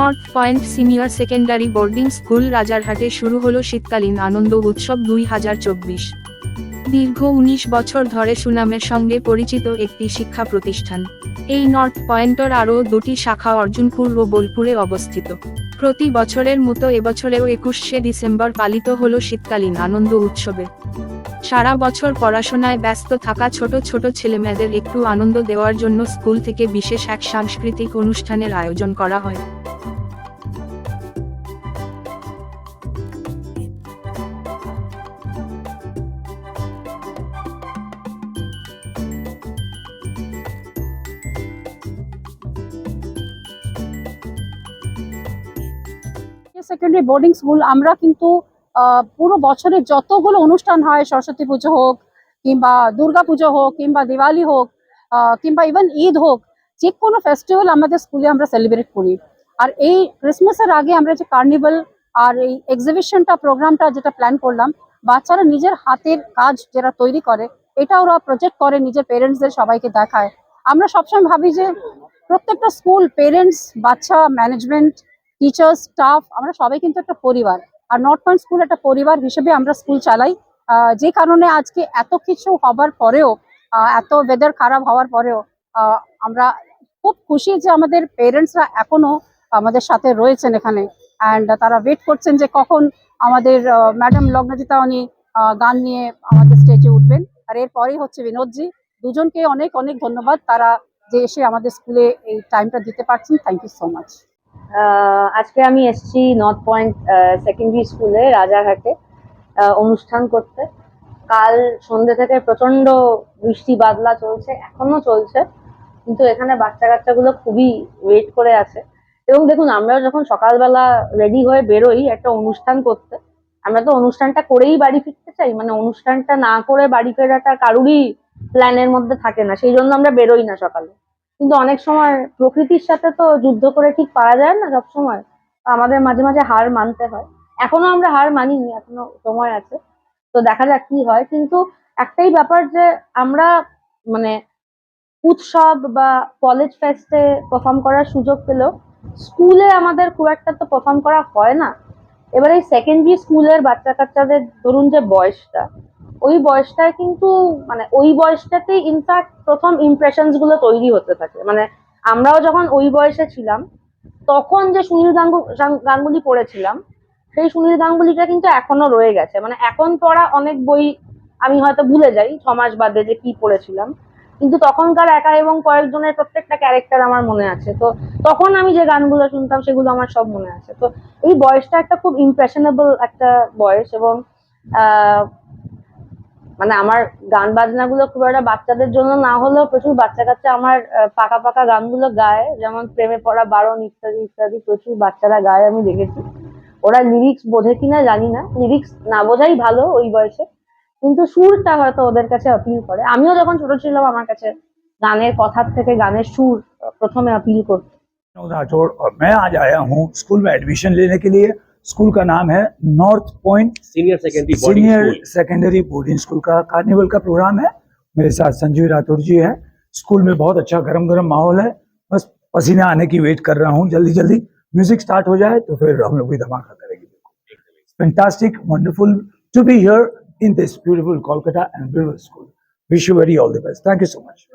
North point senior secondary boarding school রাজারহাটে শুরু হলো শীতকালীন আনন্দ উৎসব দুই হাজার চব্বিশ। দীর্ঘ উনিশ বছর ধরে সুনামের সঙ্গে পরিচিত একটি শিক্ষা প্রতিষ্ঠান। এই নর্থ পয়েন্টর আরও দুটি শাখা অর্জুনপুর ও বোলপুরে অবস্থিত। প্রতি বছরের মতো এবছরেও একুশে ডিসেম্বর পালিত হল শীতকালীন আনন্দ উৎসবে। সারা বছর পড়াশোনায় ব্যস্ত থাকা ছোট ছোট ছেলেমেয়েদের একটু আনন্দ দেওয়ার জন্য স্কুল থেকে বিশেষ এক সাংস্কৃতিক অনুষ্ঠানের আয়োজন করা হয়। সেকেন্ডারি বোর্ডিং স্কুল আমরা কিন্তু পুরো বছরের যতগুলো অনুষ্ঠান হয়, সরস্বতী পুজো হোক, কিংবা দুর্গা পুজো হোক, কিংবা দিওয়ালি হোক কিংবা ইভেন ঈদ হোক যে কোনো ফেস্টিভ্যাল আমাদের স্কুলে আমরা সেলিব্রেট করি। আর এই ক্রিসমাসের আগে আমরা যে কার্নিভাল আর এই এক্সিবিশনটা প্রোগ্রামটা যেটা প্ল্যান করলাম, বাচ্চারা নিজের হাতের কাজ যেটা তৈরি করে, এটা ওরা প্রজেক্ট করে, নিজের পেরেন্টসদের সবাইকে দেখায়। আমরা সবসময় ভাবি যে প্রত্যেকটা স্কুল পেরেন্টস বাচ্চা ম্যানেজমেন্ট টিচার্স স্টাফ আমরা সবাই কিন্তু একটা পরিবার। আর নর্থ পয়েন্ট স্কুল একটা পরিবার হিসেবে আমরা স্কুল চালাই। যে কারণে আজকে এত কিছু হবার পরেও এত ওয়েদার খারাপ হওয়ার পরেও আমরা খুব খুশি যে আমাদের পেরেন্টসরা এখনও আমাদের সাথে রয়েছেন এখানে। অ্যান্ড তারা ওয়েট করছেন যে কখন আমাদের ম্যাডাম লগ্নজিতা উনি গান নিয়ে আমাদের স্টেজে উঠবেন। আর এরপরেই হচ্ছে বিনোদজি। দুজনকে অনেক অনেক ধন্যবাদ। তারা যে এসে আমাদের স্কুলে এই টাইমটা দিতে পারছেন। থ্যাংক ইউ সো মাচ আজকে আমি এসেছি নর্থ পয়েন্ট সেকেন্ডারি স্কুলে রাজারহাটে অনুষ্ঠান করতে। কাল সন্ধ্যে থেকে প্রচণ্ড বৃষ্টি বাদলা চলছে এখনও চলছে, কিন্তু এখানে বাচ্চা কাচ্চাগুলো খুবই ওয়েট করে আছে। এবং দেখুন আমরা যখন সকালবেলা রেডি হয়ে বেরোই একটা অনুষ্ঠান করতে, আমরা তো অনুষ্ঠানটা করেই বাড়ি ফিরতে চাই মানে অনুষ্ঠানটা না করে বাড়ি ফেরাটা কারুরই প্ল্যানের মধ্যে থাকে না, সেই জন্য আমরা বেরোই না সকালে। কিন্তু অনেক সময় প্রকৃতির সাথে তো যুদ্ধ করে ঠিক পারা যায় না সব সময় আমাদের মাঝে মাঝে হার মানতে হয়। এখনও আমরা হার মানিনি, এখনও সময় আছে। তো দেখা যাক কি হয়। কিন্তু একটাই ব্যাপার যে আমরা মানে উৎসব বা কলেজ ফেস্টে পারফর্ম করার সুযোগ পেলেও স্কুলে আমাদের খুব একটা তো পারফর্ম করা হয় না। এবার এই সেকেন্ডারি স্কুলের বাচ্চা কাচ্চাদের ধরুন যে বয়সটা ওই বয়সটায় কিন্তু মানে ওই বয়সটাতেই ইনফ্যাক্ট প্রথম ইমপ্রেশনসগুলো তৈরি হতে থাকে। মানে আমরাও যখন ওই বয়সে ছিলাম, তখন যে সুনীল গাঙ্গুলি পড়েছিলাম, সেই সুনীল গাঙ্গুলিটা কিন্তু এখনও রয়ে গেছে। মানে এখন পড়া অনেক বই আমি হয়তো ভুলে যাই, ছ মাস বাদে যে কি পড়েছিলাম। কিন্তু তখনকার একা এবং কয়েকজনের প্রত্যেকটা ক্যারেক্টার আমার মনে আছে। তো তখন আমি যে গানগুলো শুনতাম, সেগুলো আমার সব মনে আছে। তো এই বয়সটা একটা খুব ইমপ্রেশনেবল একটা বয়স এবং মানে আমার গান বাজনাগুলো খুব একটা বাচ্চাদের জন্য না হলেও প্রচুর বাচ্চা কাচ্চা আমার আহ, পাকা পাকা গানগুলো গায় যেমন প্রেমে পড়া বারণ ইত্যাদি ইত্যাদি প্রচুর বাচ্চারা গায় আমি দেখেছি ওরা লিরিক্স বোঝে কিনা জানি না লিরিক্স না বোঝাই ভালো ওই বয়সে কিন্তু সুরটা হয়তো ওদের কাছে অপিল করে আমিও যখন ছোট ছিলাম আমার কাছে গানের কথার থেকে গানের সুর আহ, প্রথমে অপিল করতো विनोद राठौड़ और मैं आज आया हूँ स्कूल में एडमिशन लेने के लिए स्कूल का नाम है north point senior secondary boarding senior school secondary boarding school का कार्निवल का प्रोग्राम है। मेरे साथ संजीव राठौड़ जी है। स्कूल में बहुत अच्छा गर्म गर्म माहौल है। बस पसीने आने की वेट कर रहा हूँ। जल्दी जल्दी म्यूज़िक स्टार्ट हो जाए तो फिर हम लोग भी धमाका करेंगे। Fantastic wonderful to be here in this beautiful Kolkata and beautiful school wish you very all the best thank you so much